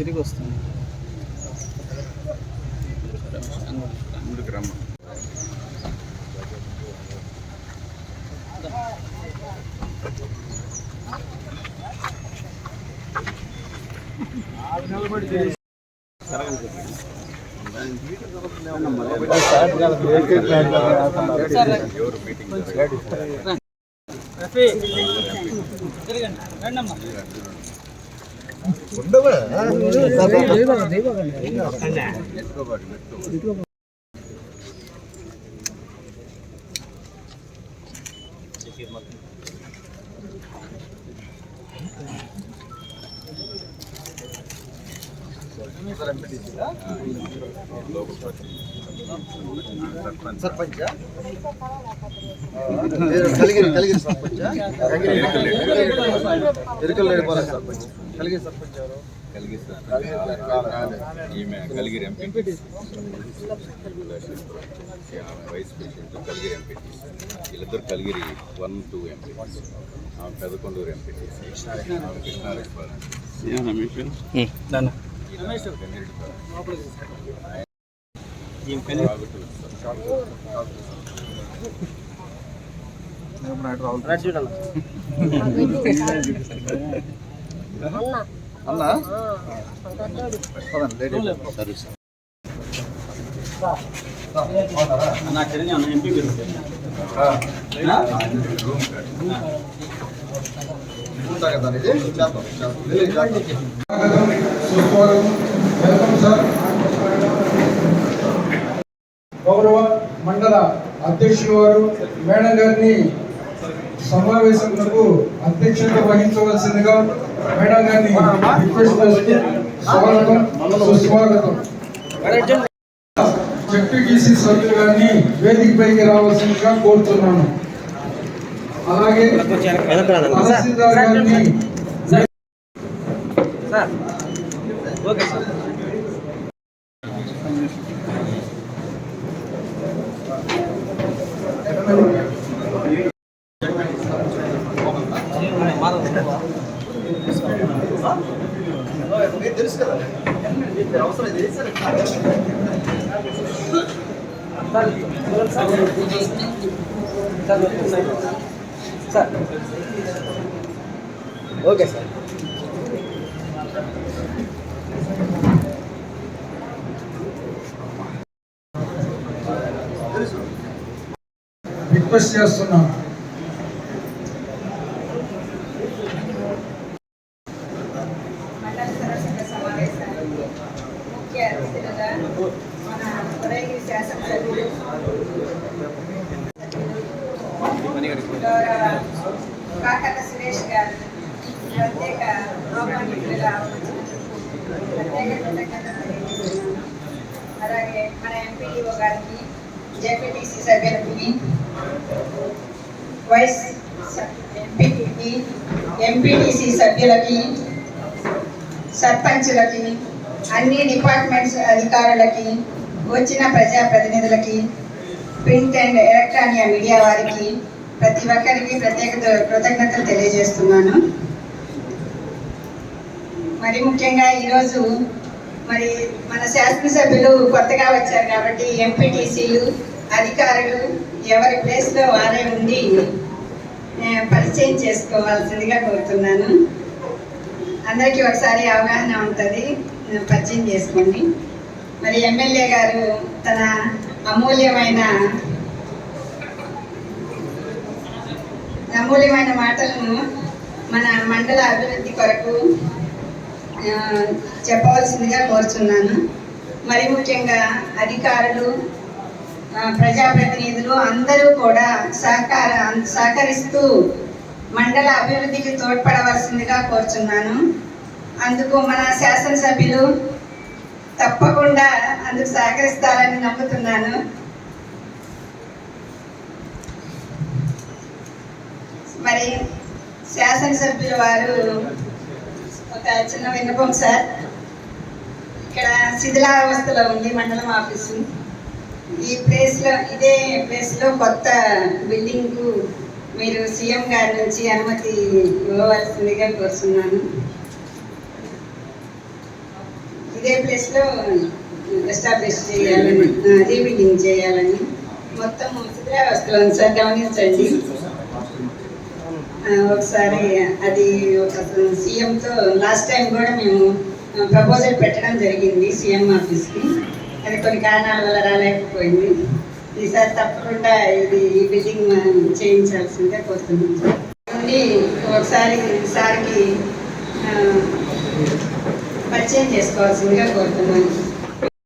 తిరిగి వస్తుంది సర్పంచ్ కలిగిరి కలిగిరి సర్పంచ్ ఎరుకల్ లేడి పోరా సర్పంచ్ కలిగిరి సర్పంచ్ ఎవరు? ఈమె Kaligiri vice president Kaligiri MP వీళ్ళిద్దరు Kaligiri one two MP Pedakonduru MP Krishna Reddy దాన్ని అన్నా. పదండి లేడీ నా చిరంజీవి అన్న ఎంపీ సార్ గౌరవ మండల అధ్యక్షులు వారు మేడం గారిని సమావేశంలో అధ్యక్షత వహించవలసిందిగా మేడం గారిని రిక్వెస్ట్ చేస్తూ స్వాగతం సుస్వాగతం. జడ్పీటీసీ సభ్యులు గారిని వేదికపైకి రావాల్సిందిగా కోరుతున్నాను. అలాగే తహసీల్దార్ గారిని ఓకే సార్. మీకు తెలుసు కదా అవసరం ఇది సార్ ఓకే సార్ రిక్వెస్ట్ చేస్తున్నాను. అతిథులుగా మన ఉదయగిరి శాసనసభ్యులు గౌరవ కాకల సురేష్ గారు ప్రత్యేక ఆహ్వానితులుగా వచ్చినందుకు ప్రత్యేక కృతజ్ఞతలు తెలియజేస్తున్నాను అలాగే మన ఎంపీడీఓ గారికి జెడ్పీటీసీ సభ్యులకి వైస్ ఎంపీకి ఎంపీటీసీ సభ్యులకి సర్పంచులకి అన్ని డిపార్ట్మెంట్స్ అధికారులకి వచ్చిన ప్రజాప్రతినిధులకి ప్రింట్ అండ్ ఎలక్ట్రానిక్ మీడియా వారికి ప్రతి ఒక్కరికి ప్రత్యేక కృతజ్ఞతలు తెలియజేస్తున్నాను. మరి ముఖ్యంగా ఈరోజు మరి మన శాసనసభ్యులు కొత్తగా వచ్చారు కాబట్టి ఎంపీటీసీలు అధికారులు ఎవరి ప్లేస్లో వారే ఉండి పరిచయం చేసుకోవాల్సిందిగా కోరుతున్నాను. అందరికీ ఒకసారి అవగాహన ఉంటుంది. పరిచయం చేసుకోండి. మరి ఎమ్మెల్యే గారు తన అమూల్యమైన అమూల్యమైన మాటలను మన మండల అభివృద్ధి కొరకు చెప్పవలసిందిగా కోరుచున్నాను. మరి ముఖ్యంగా అధికారులు ప్రజాప్రతినిధులు అందరూ కూడా సహకార సహకరిస్తూ మండల అభివృద్ధికి తోడ్పడవలసిందిగా కోరుచున్నాను. అందుకు మన శాసనసభ్యులు తప్పకుండా అందుకు సహకరిస్తారని నమ్ముతున్నాను. మరి శాసనసభ్యుల వారు ఒక చిన్న విన్నపం సార్. ఇక్కడ శిథిలావస్థలో ఉంది మండలం ఆఫీసు. ఈ ప్లేస్లో ఇదే ప్లేస్లో కొత్త బిల్డింగ్కు మీరు సీఎం గారి నుంచి అనుమతి ఇవ్వవలసిందిగా కోరుతున్నాను ఇదే ప్లేస్లో ఎస్టాబ్లిష్ చేయాలని రీబిల్డింగ్ చేయాలని మొత్తం ఉంది సార్ గమనించండి. ఒకసారి అది ఒక సీఎంతో లాస్ట్ టైం కూడా మేము ప్రపోజల్ పెట్టడం జరిగింది సీఎం ఆఫీస్కి. అది కొన్ని కారణాల వల్ల రాలేకపోయింది. ఈసారి తప్పకుండా ఇది ఈ బిల్డింగ్ మనం చేయించాల్సిందే కోరుతున్నాం. నుండి ఒకసారి సార్కి పరిచయం చేసుకోవాల్సిందిగా కోరుతున్నాను